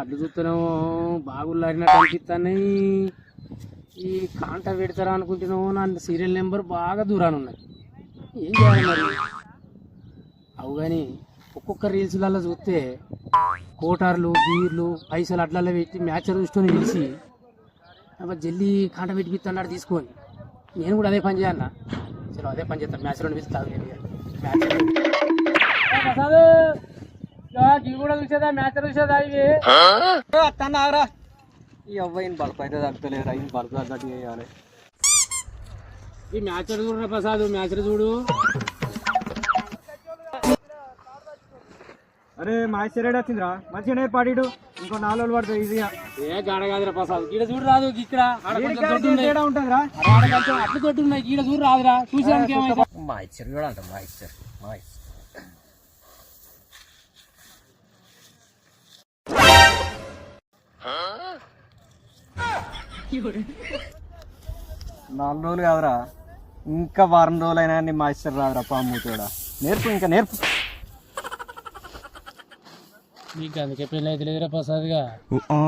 అడ్డు చూస్తేనేమో బాగులాడినట్టు అనిపిస్తున్నాయి ఈ కాంట పెడతారా అనుకుంటున్నాము నా సీరియల్ నెంబర్ బాగా దూరాన్ని ఉన్నాయి. ఏం చేయాలి మరి? అవు కానీ ఒక్కొక్క రీల్స్లలో చూస్తే కోటార్లు బీర్లు పైసలు అట్లల్లో పెట్టి మ్యాచ్ చూసుకొని పిలిచి జల్లి జల్దీ కాంట పెట్టిపిస్తున్నాడు తీసుకొని. నేను కూడా అదే పని చేయాలన్నా సరే అదే పని చేస్తాను మ్యాచ్ రెండు పిలుస్తాను మ్యాచ్. ఇవి కూడా చూసేదా మ్యాచ్ చూసేదా ఇవి? అత్తన్నారా ఈ అవ్వయిని బల్బ్ అయితే తగ్గలేదు అయిన బల్బ్ తగ్గట్టు చేయాలి ఈ మ్యాచ్ చూడరా ప్రసాద్? మ్యాచ్ చూడు? అరే మా చెరేడు వచ్చిందిరా. మంచిగానే పాడిడు ఇంకో నాలుగు రోజులు పడుతుంది ఈజీగా. ఏ గాడ కాదురా ప్రసాద్. గీడ చూడు రాదు ఇక్కడ ఉంటుందిరా? అరే ఆడ కొంచెం అట్లు ఉన్నాయి గీడ చూడు రాదురా. చూసానికి ఏమైతే మా ఇచ్చరు మా మా నాలుగు రోజులు కాదురా. ఇంకా వారం రోజులైనా నీ మా ఇచ్చరు రాదురా పాము కూడా. నేర్పు ఇంకా నేర్పు. నీకు అందుకే పెళ్ళి అయితే లేదురా ప్రసాద్గా. ఆ.